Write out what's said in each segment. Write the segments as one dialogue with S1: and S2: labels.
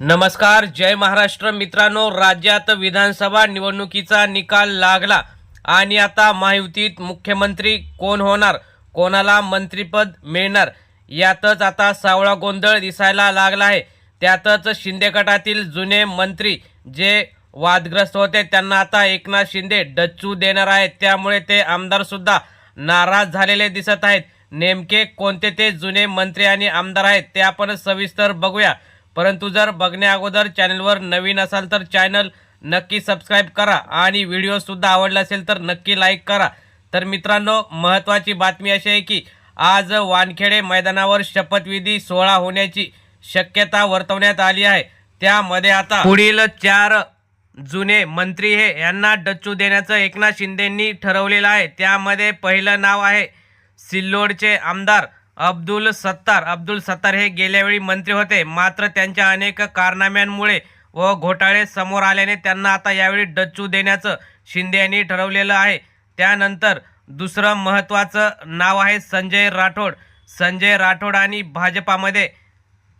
S1: नमस्कार जय महाराष्ट्र. मित्रांनो राज्यात विधानसभा निवडणुकीचा निकाल लागला आणि आता महायुतीत मुख्यमंत्री कोण होणार? कोणाला मंत्रिपद मिळणार? यातच आता सावळा गोंधळ दिसायला लागला आहे. त्यातच शिंदे गटातील जुने मंत्री जे वादग्रस्त होते त्यांना आता एकनाथ शिंदे डच्चू देणार आहेत. त्यामुळे ते आमदारसुद्धा नाराज झालेले दिसत आहेत. नेमके कोणते ते जुने मंत्री आणि आमदार आहेत ते आपण सविस्तर बघूया. परंतु जर बघण्या अगोदर चॅनलवर नवीन असाल तर चॅनल नक्की सबस्क्राईब करा आणि व्हिडिओसुद्धा आवडला असेल तर नक्की लाईक करा. तर मित्रांनो महत्त्वाची बातमी अशी आहे की आज वानखेडे मैदानावर शपथविधी सोहळा होण्याची शक्यता वर्तवण्यात आली आहे. त्यामध्ये आता पुढील चार जुने मंत्री हे यांना डच्चू देण्याचं एकनाथ शिंदेंनी ठरवलेलं आहे. त्यामध्ये पहिलं नाव आहे सिल्लोडचे आमदार अब्दुल सत्तार. अब्दुल सत्तार हे गेल्यावेळी मंत्री होते. मात्र त्यांच्या अनेक कारनाम्यांमुळे व घोटाळे समोर आल्याने त्यांना आता यावेळी डच्चू देण्याचं शिंदे यांनी ठरवलेलं आहे. त्यानंतर दुसरं महत्त्वाचं नाव आहे संजय राठोड. संजय राठोड आणि भाजपामध्ये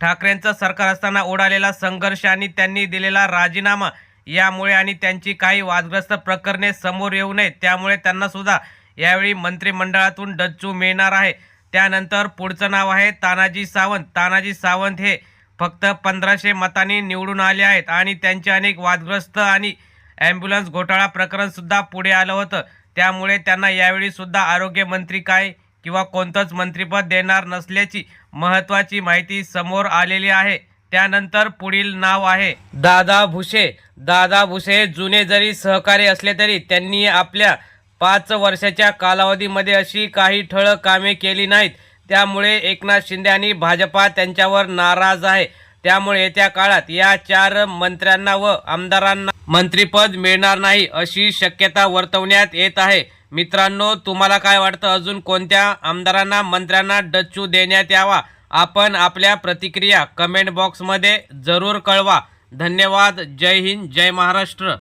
S1: ठाकरेंचं सरकार असताना उडालेला संघर्ष आणि त्यांनी दिलेला राजीनामा यामुळे आणि त्यांची काही वादग्रस्त प्रकरणे समोर येऊ नयेत त्यामुळे त्यांना सुद्धा यावेळी मंत्रिमंडळातून डच्चू मिळणार आहे. त्यानंतर पुढचं नाव आहे तानाजी सावंत. तानाजी सावंत हे फक्त पंधराशे मतांनी निवडून आले आहेत आणि त्यांचे अनेक वादग्रस्त आणि ॲम्ब्युलन्स घोटाळा प्रकरणसुद्धा पुढे आलं होतं. त्यामुळे त्यांना यावेळीसुद्धा आरोग्यमंत्री काय किंवा कोणतंच मंत्रिपद देणार नसल्याची महत्त्वाची माहिती समोर आलेली आहे. त्यानंतर पुढील नाव आहे दादा भुसे. दादा भुसे जुने जरी सहकारी असले तरी त्यांनी आपल्या पाच वर्षाच्या कालावधीमध्ये अशी काही ठळक कामे केली नाहीत. त्यामुळे एकनाथ शिंदे आणि भाजपा त्यांच्यावर नाराज आहे. त्यामुळे येत्या काळात या चार मंत्र्यांना व आमदारांना मंत्रीपद मिळणार नाही अशी शक्यता वर्तवण्यात येत आहे. मित्रांनो तुम्हाला काय वाटतं? अजून कोणत्या आमदारांना मंत्र्यांना डच्चू देण्यात यावा? आपण आपल्या प्रतिक्रिया कमेंट बॉक्समध्ये जरूर कळवा. धन्यवाद. जय हिंद. जय महाराष्ट्र.